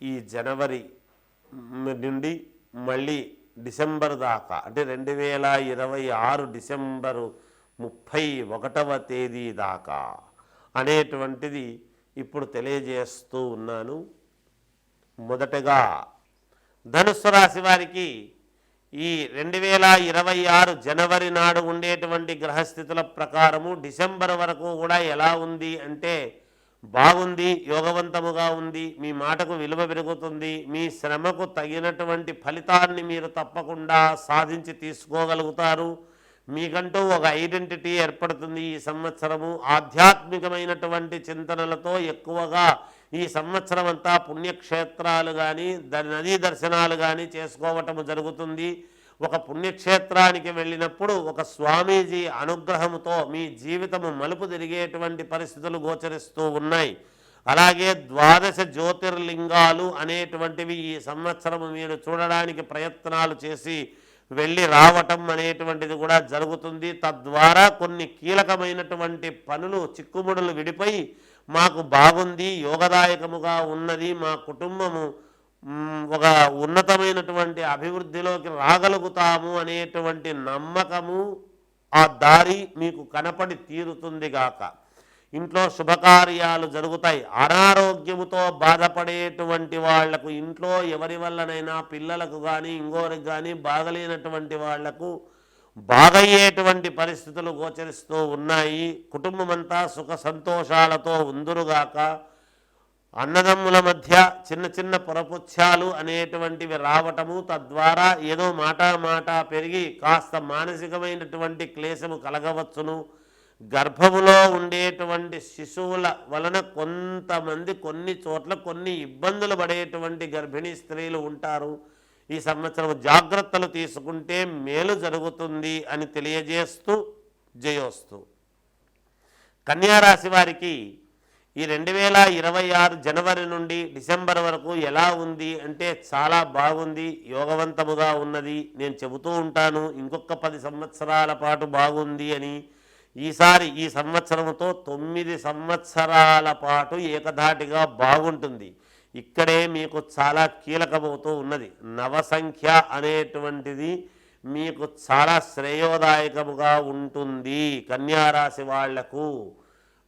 ఈ జనవరి నుండి మళ్ళీ డిసెంబర్ దాకా అంటే రెండు వేల ఇరవై ఆరు డిసెంబరు ముప్పై ఒకటవ తేదీ దాకా అనేటువంటిది ఇప్పుడు తెలియజేస్తూ ఉన్నాను. మొదటగా ధనుస్సు రాశి వారికి ఈ రెండు వేల ఇరవై ఆరు జనవరి నాడు ఉండేటువంటి గ్రహస్థితుల ప్రకారము డిసెంబర్ వరకు కూడా ఎలా ఉంది అంటే బాగుంది యోగవంతముగా ఉంది మీ మాటకు విలువ పెరుగుతుంది మీ శ్రమకు తగినటువంటి ఫలితాన్ని మీరు తప్పకుండా సాధించి తీసుకోగలుగుతారు. మీకంటూ ఒక ఐడెంటిటీ ఏర్పడుతుంది ఈ సంవత్సరము. ఆధ్యాత్మికమైనటువంటి చింతనలతో ఎక్కువగా ఈ సంవత్సరం అంతా పుణ్యక్షేత్రాలు కానీ నదీ దర్శనాలు కానీ చేసుకోవటము జరుగుతుంది. ఒక పుణ్యక్షేత్రానికి వెళ్ళినప్పుడు ఒక స్వామీజీ అనుగ్రహముతో మీ జీవితము మలుపు తిరిగేటువంటి పరిస్థితులు గోచరిస్తూ ఉన్నాయి. అలాగే ద్వాదశ జ్యోతిర్లింగాలు అనేటువంటివి ఈ సంవత్సరము మీరు చూడడానికి ప్రయత్నాలు చేసి వెళ్ళి రావటం అనేటువంటిది కూడా జరుగుతుంది. తద్వారా కొన్ని కీలకమైనటువంటి పనులు చిక్కుముడులు విడిపోయి మాకు బాగుంది యోగదాయకముగా ఉన్నది మా కుటుంబము ఒక ఉన్నతమైనటువంటి అభివృద్ధిలోకి రాగలుగుతాము అనేటువంటి నమ్మకము ఆ దారి మీకు కనపడి తీరుతుంది గాక. ఇంట్లో శుభకార్యాలు జరుగుతాయి. అనారోగ్యముతో బాధపడేటువంటి వాళ్ళకు ఇంట్లో ఎవరి వల్లనైనా పిల్లలకు కానీ ఇంకోరికి కానీ బాగలేనటువంటి వాళ్ళకు బాగయ్యేటువంటి పరిస్థితులు గోచరిస్తూ ఉన్నాయి. కుటుంబమంతా సుఖ సంతోషాలతో ఉందురుగాక. అన్నదమ్ముల మధ్య చిన్న చిన్న పొరపుచ్చాలు అనేటువంటివి రావటము తద్వారా ఏదో మాట మాట పెరిగి కాస్త మానసికమైనటువంటి క్లేశము కలగవచ్చును. గర్భములో ఉండేటువంటి శిశువుల వలన కొంతమంది కొన్ని చోట్ల కొన్ని ఇబ్బందులు పడేటువంటి గర్భిణీ స్త్రీలు ఉంటారు. ఈ సంవత్సరం జాగ్రత్తలు తీసుకుంటే మేలు జరుగుతుంది అని తెలియజేస్తూ జయోస్తు. కన్యారాశి వారికి ఈ రెండు వేల ఇరవై ఆరు జనవరి నుండి డిసెంబర్ వరకు ఎలా ఉంది అంటే చాలా బాగుంది యోగవంతముగా ఉన్నది. నేను చెబుతూ ఉంటాను ఇంకొక పది సంవత్సరాల పాటు బాగుంది అని. ఈసారి ఈ సంవత్సరముతో తొమ్మిది సంవత్సరాల పాటు ఏకధాటిగా బాగుంటుంది. ఇక్కడే మీకు చాలా కీలకమవుతూ ఉన్నది. నవసంఖ్య అనేటువంటిది మీకు చాలా శ్రేయోదాయకముగా ఉంటుంది కన్యారాశి వాళ్ళకు.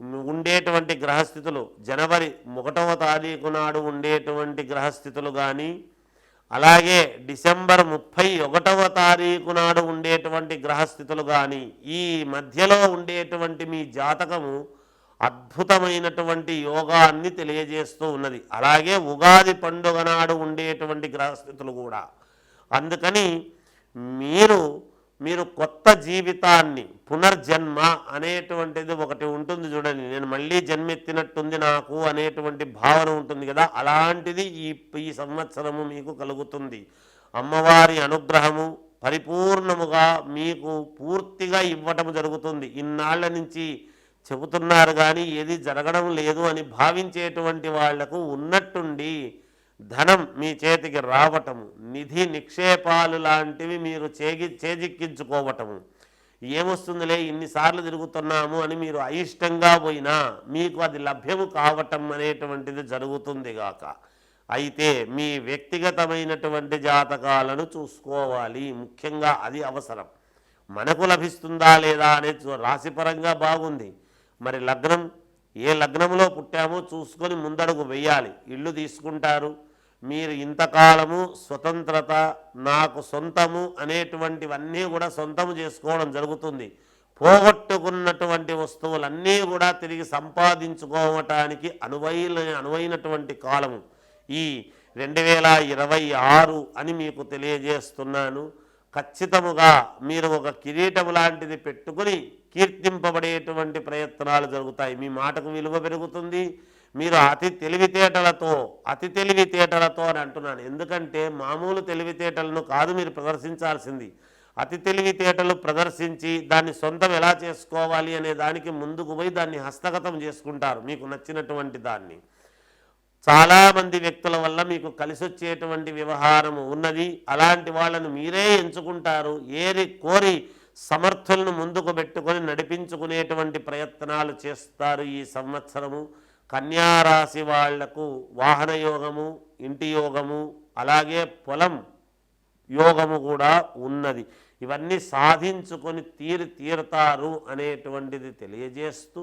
ఉండేటువంటి గ్రహస్థితులు జనవరి ఒకటవ తారీఖు నాడు ఉండేటువంటి గ్రహస్థితులు కానీ అలాగే డిసెంబర్ ముప్పై ఒకటవ తారీఖు నాడు ఉండేటువంటి గ్రహస్థితులు కానీ ఈ మధ్యలో ఉండేటువంటి మీ జాతకము అద్భుతమైనటువంటి యోగాన్ని తెలియజేస్తూ ఉన్నది. అలాగే ఉగాది పండుగ నాడు ఉండేటువంటి గ్రహస్థితులు కూడా. అందుకని మీరు మీరు కొత్త జీవితాన్ని పునర్జన్మ అనేటువంటిది ఒకటి ఉంటుంది చూడండి. నేను మళ్ళీ జన్మెత్తినట్టుంది నాకు అనేటువంటి భావన ఉంటుంది కదా. అలాంటిది ఈ ఈ సంవత్సరము మీకు కలుగుతుంది. అమ్మవారి అనుగ్రహము పరిపూర్ణముగా మీకు పూర్తిగా ఇవ్వటం జరుగుతుంది. ఇన్నాళ్ళ నుంచి చెబుతున్నారు కానీ ఏది జరగడం లేదు అని భావించేటువంటి వాళ్ళకు ఉన్నట్టుండి ధనం మీ చేతికి రావటము నిధి నిక్షేపాలు లాంటివి మీరు చేగి చేజిక్కించుకోవటము. ఏమొస్తుందిలే ఇన్నిసార్లు తిరుగుతున్నాము అని మీరు అయిష్టంగా పోయినా మీకు అది లభ్యము కావటం అనేటువంటిది జరుగుతుంది గాక. అయితే మీ వ్యక్తిగతమైనటువంటి జాతకాలను చూసుకోవాలి ముఖ్యంగా అది అవసరం. మనకు లభిస్తుందా లేదా అనేది రాశిపరంగా బాగుంది. మరి లగ్నం ఏ లగ్నంలో పుట్టామో చూసుకొని ముందడుగు వెయ్యాలి ఇల్లు తీసుకుంటారు. మీరు ఇంతకాలము స్వతంత్రత నాకు సొంతము అనేటువంటివన్నీ కూడా సొంతము చేసుకోవడం జరుగుతుంది. పోగొట్టుకున్నటువంటి వస్తువులన్నీ కూడా తిరిగి సంపాదించుకోవటానికి అనువైన అనువైనటువంటి కాలము. ఈ రెండు వేల ఇరవై ఆరు అని మీకు తెలియజేస్తున్నాను. ఖచ్చితముగా మీరు ఒక కిరీటం లాంటిది పెట్టుకుని కీర్తింపబడేటువంటి ప్రయత్నాలు జరుగుతాయి. మీ మాటకు విలువ పెరుగుతుంది. మీరు అతి తెలివితేటలతో అతి తెలివితేటలతో అని అంటున్నాను. ఎందుకంటే మామూలు తెలివితేటలను కాదు మీరు ప్రదర్శించాల్సింది. అతి తెలివితేటలు ప్రదర్శించి దాన్ని సొంతం ఎలా చేసుకోవాలి అనే దానికి ముందుకు పోయి దాన్ని హస్తగతం చేసుకుంటారు. మీకు నచ్చినటువంటి దాన్ని. చాలామంది వ్యక్తుల వల్ల మీకు కలిసి వచ్చేటువంటి వ్యవహారము ఉన్నది. అలాంటి వాళ్ళను మీరే ఎంచుకుంటారు. ఏరి కోరి సమర్థులను ముందుకు పెట్టుకొని నడిపించుకునేటువంటి ప్రయత్నాలు చేస్తారు ఈ సంవత్సరము. కన్యారాశి వాళ్ళకు వాహన యోగము ఇంటి యోగము అలాగే పొలం యోగము కూడా ఉన్నది. ఇవన్నీ సాధించుకొని తీరి తీరుతారు అనేటువంటిది తెలియజేస్తూ